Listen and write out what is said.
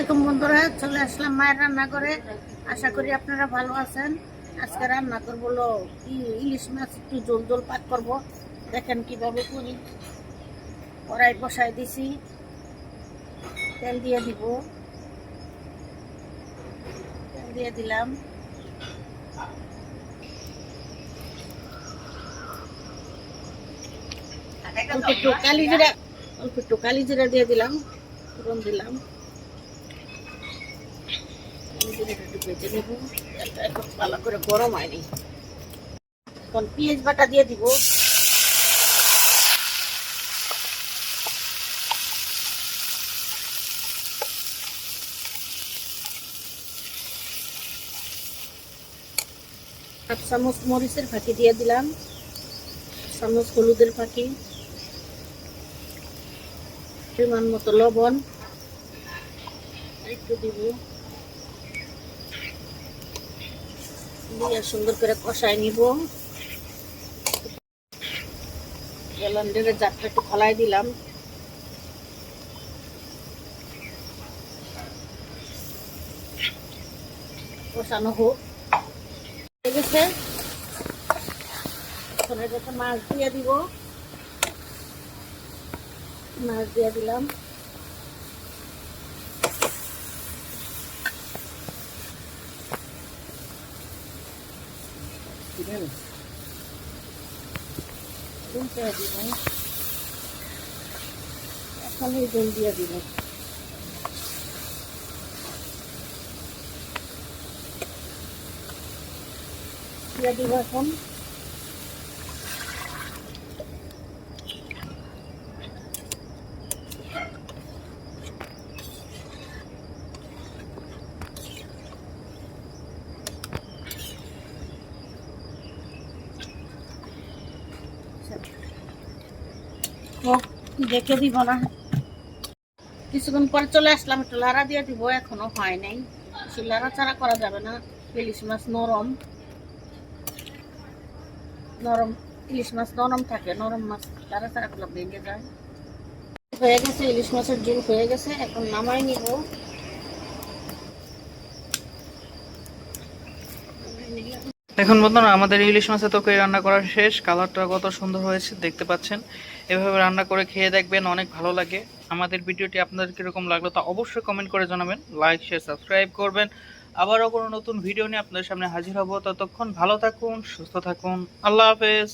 আলাইকুম বন্ধুরা, চলে আসলাম মায়ের রান্না করে আশা করি আপনারা ভালো আছেন। আজকে রান্না করব ই- ইলিশ মাছ একটু জল জল পাক করব। দেখেন কীভাবে করি। কড়াই বসাই দিছি। তেল দিয়ে দিব। তেল দিয়ে দিলাম। একটু কালি জিরা, অল্প একটু কালি জিরা দিয়ে দিলাম। ফোড়ন দিলাম। ভালো করে গরম হয়নি এখন পেঁয়াজ বাটা দিয়ে দিব হাফ চামচ মরিচের ফাঁকি দিয়ে দিলাম চামচ হলুদের ফাঁকি পরিমাণ মতো লবণ একটু দিব। দিয়ে সুন্দর করে কষাই নিব। গ্যালান্ডারের জাতটা একটু খোলাই দিলাম। কষানো হোক। গেছে। এখন মাছ দিয়ে দিব। মাছ দিয়ে দিলাম। এই জল দিয়ে দিব দিয়ে দিব এখন। দেখে দিব না। কিছুক্ষণ পরে চলে আসলাম, একটু লাড়া দিয়ে দিব, এখনও হয় নাই। কিছু লাড়া ছাড়া করা যাবে না, ইলিশ মাছ নরম। নরম, ইলিশ মাছ নরম থাকে, নরম মাছ লাড়া ছাড়া গুলো ভেঙে যায়। হয়ে গেছে, ইলিশ মাছের জুল হয়ে গেছে, এখন নামাই নিব। দেখুন বন্ধুরা আমাদের ইলিশ মাছের তরকারি রান্না করা শেষ। কালারটা কত সুন্দর হয়েছে, দেখতে পাচ্ছেন। এভাবে রান্না করে খেয়ে দেখবেন অনেক ভালো লাগে। আমাদের ভিডিওটি আপনাদের কীরকম লাগল তা অবশ্যই কমেন্ট করে জানাবেন। লাইক শেয়ার সাবস্ক্রাইব করবেন। আবারও কোনো নতুন ভিডিও নিয়ে আপনাদের সামনে হাজির হব। ততক্ষণ ভালো থাকুন, সুস্থ থাকুন। আল্লাহ হাফেজ।